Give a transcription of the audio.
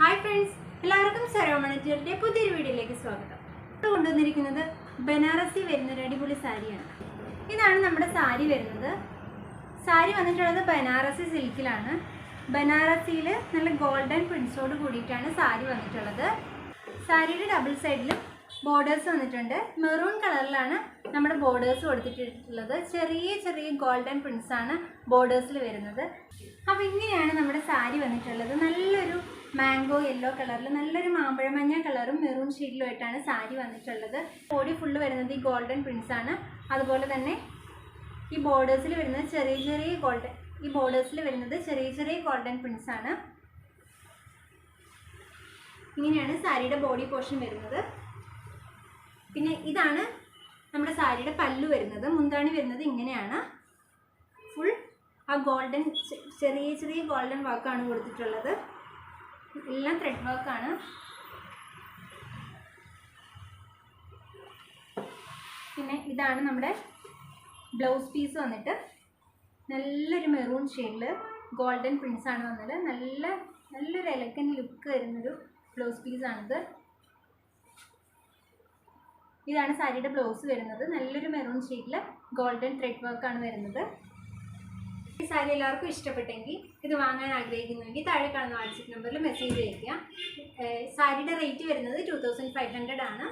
Hi friends എല്ലാവർക്കും സരോമണറ്റിയുടെ പുതിയൊരു വീഡിയോയിലേക്ക് സ്വാഗതം. ഇവിടെ കൊണ്ടുവന്നിരിക്കുന്നത് ബനാറസി വരുന്ന ഒരു അടിപൊളി സാരിയാണ്. ഇതാണ് നമ്മുടെ സാരി വരുന്നത്. സാരി വന്നിട്ടുള്ളത് ബനാറസി സിൽക്കിലാണ്. ബനാറസിയിൽ നല്ല ഗോൾഡൻ പ്രിൻസോട് കൂടിയിട്ടാണ് സാരി വന്നിട്ടുള്ളത്. സാരിയുടെ ഡബിൾ സൈഡിലും ബോർഡേഴ്സ് വന്നിട്ടുണ്ട്. മെറൂൺ കളറിലാണ് നമ്മുടെ ബോർഡേഴ്സ് കൊടുത്തിട്ടുള്ളത്. ചെറിയ ചെറിയ ഗോൾഡൻ പ്രിൻസാണ് ബോർഡേഴ്സിൽ വരുന്നത്. അപ്പോൾ ഇങ്ങനെയാണ് നമ്മുടെ സാരി വന്നിട്ടുള്ളത്. നല്ലൊരു മാംഗോ യെല്ലോ കളറിൽ നല്ലൊരു മാമ്പഴ മഞ്ഞ കളറും മെറൂൺ ഷെയ്ഡിലുമായിട്ടാണ് സാരി വന്നിട്ടുള്ളത്. ബോഡി ഫുള്ള് വരുന്നത് ഈ ഗോൾഡൻ പ്രിൻസ് ആണ്. അതുപോലെ തന്നെ ഈ ബോർഡേഴ്സിൽ വരുന്നത് ചെറിയ ചെറിയ ഗോൾഡൻ ഈ ബോർഡേഴ്സിൽ വരുന്നത് ചെറിയ ചെറിയ ഗോൾഡൻ പ്രിൻസ് ആണ്. ഇങ്ങനെയാണ് സാരിയുടെ ബോഡി പോർഷൻ വരുന്നത്. പിന്നെ ഇതാണ് നമ്മുടെ സാരിയുടെ പല്ല് വരുന്നത്. മുന്താണി വരുന്നത് ഇങ്ങനെയാണ്. ഫുൾ ആ ഗോൾഡൻ ചെറിയ ചെറിയ ഗോൾഡൻ വർക്കാണ് കൊടുത്തിട്ടുള്ളത്. എല്ലാം ത്രെഡ് വർക്കാണ് പിന്നെ ഇതാണ് നമ്മുടെ ബ്ലൗസ് പീസ് വന്നിട്ട്. നല്ലൊരു മെറൂൺ ഷെയ്ഡിൽ ഗോൾഡൻ പ്രിൻസ് ആണ് വന്നത്. നല്ല നല്ലൊരു എലഗൻ ലുക്ക് വരുന്നൊരു ബ്ലൗസ് പീസാണിത് ഇതാണ് സാരിയുടെ ബ്ലൗസ് വരുന്നത്. നല്ലൊരു മെറൂൺ ഷെയ്ഡിൽ ഗോൾഡൻ ത്രെഡ് വർക്കാണ് വരുന്നത്. ഈ സാരി എല്ലാവർക്കും ഇഷ്ടപ്പെട്ടെങ്കിൽ ഇത് വാങ്ങാൻ ആഗ്രഹിക്കുന്നുവെങ്കിൽ താഴെ കാണുന്ന വാട്സപ്പ് നമ്പറിൽ മെസ്സേജ് അയയ്ക്കുക. സാരിയുടെ റേറ്റ് വരുന്നത് ടു തൗസൻഡ് ഫൈവ് ഹൺഡ്രഡ് ആണ്.